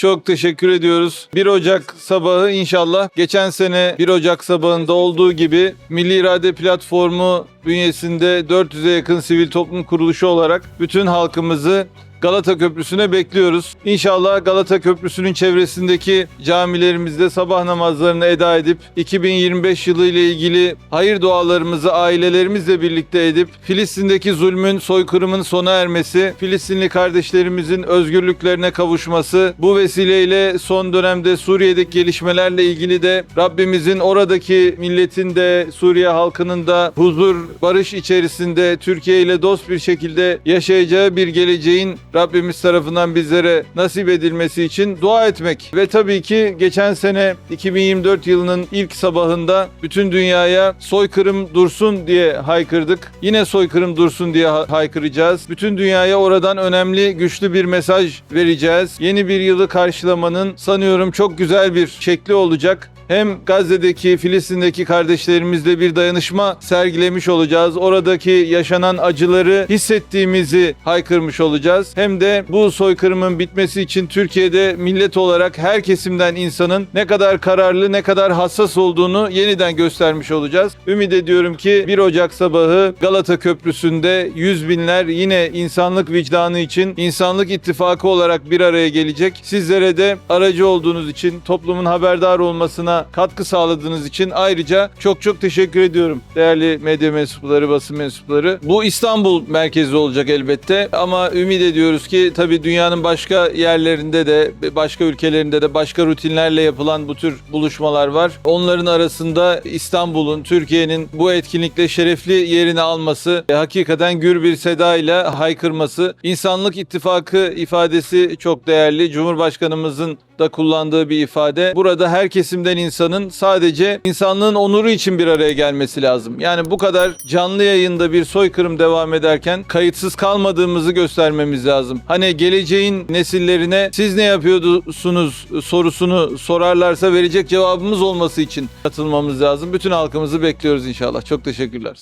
Çok teşekkür ediyoruz. 1 Ocak sabahı inşallah geçen sene 1 Ocak sabahında olduğu gibi Milli İrade Platformu bünyesinde 400'e yakın sivil toplum kuruluşu olarak bütün halkımızı Galata Köprüsü'ne bekliyoruz. İnşallah Galata Köprüsü'nün çevresindeki camilerimizde sabah namazlarını eda edip 2025 yılı ile ilgili hayır dualarımızı ailelerimizle birlikte edip Filistin'deki zulmün, soykırımın sona ermesi, Filistinli kardeşlerimizin özgürlüklerine kavuşması, bu vesileyle son dönemde Suriye'deki gelişmelerle ilgili de Rabbimizin oradaki milletin de Suriye halkının da huzur, barış içerisinde Türkiye ile dost bir şekilde yaşayacağı bir geleceğin Rabbimiz tarafından bizlere nasip edilmesi için dua etmek. Ve tabii ki geçen sene 2024 yılının ilk sabahında bütün dünyaya soykırım dursun diye haykırdık. Yine soykırım dursun diye ha- haykıracağız. Bütün dünyaya oradan önemli, güçlü bir mesaj vereceğiz. Yeni bir yılı karşılamanın sanıyorum çok güzel bir şekli olacak hem Gazze'deki, Filistin'deki kardeşlerimizle bir dayanışma sergilemiş olacağız. Oradaki yaşanan acıları hissettiğimizi haykırmış olacağız. Hem de bu soykırımın bitmesi için Türkiye'de millet olarak her kesimden insanın ne kadar kararlı, ne kadar hassas olduğunu yeniden göstermiş olacağız. Ümit ediyorum ki 1 Ocak sabahı Galata Köprüsü'nde yüz binler yine insanlık vicdanı için, insanlık ittifakı olarak bir araya gelecek. Sizlere de aracı olduğunuz için, toplumun haberdar olmasına katkı sağladığınız için ayrıca çok çok teşekkür ediyorum. Değerli medya mensupları, basın mensupları. Bu İstanbul merkezli olacak elbette ama ümit ediyoruz ki tabii dünyanın başka yerlerinde de, başka ülkelerinde de başka rutinlerle yapılan bu tür buluşmalar var. Onların arasında İstanbul'un, Türkiye'nin bu etkinlikle şerefli yerini alması, hakikaten gür bir sedayla haykırması, insanlık ittifakı ifadesi çok değerli. Cumhurbaşkanımızın da kullandığı bir ifade. Burada her kesimden insanın sadece insanlığın onuru için bir araya gelmesi lazım. Yani bu kadar canlı yayında bir soykırım devam ederken kayıtsız kalmadığımızı göstermemiz lazım. Hani geleceğin nesillerine siz ne yapıyordunuz sorusunu sorarlarsa verecek cevabımız olması için katılmamız lazım. Bütün halkımızı bekliyoruz inşallah. Çok teşekkürler.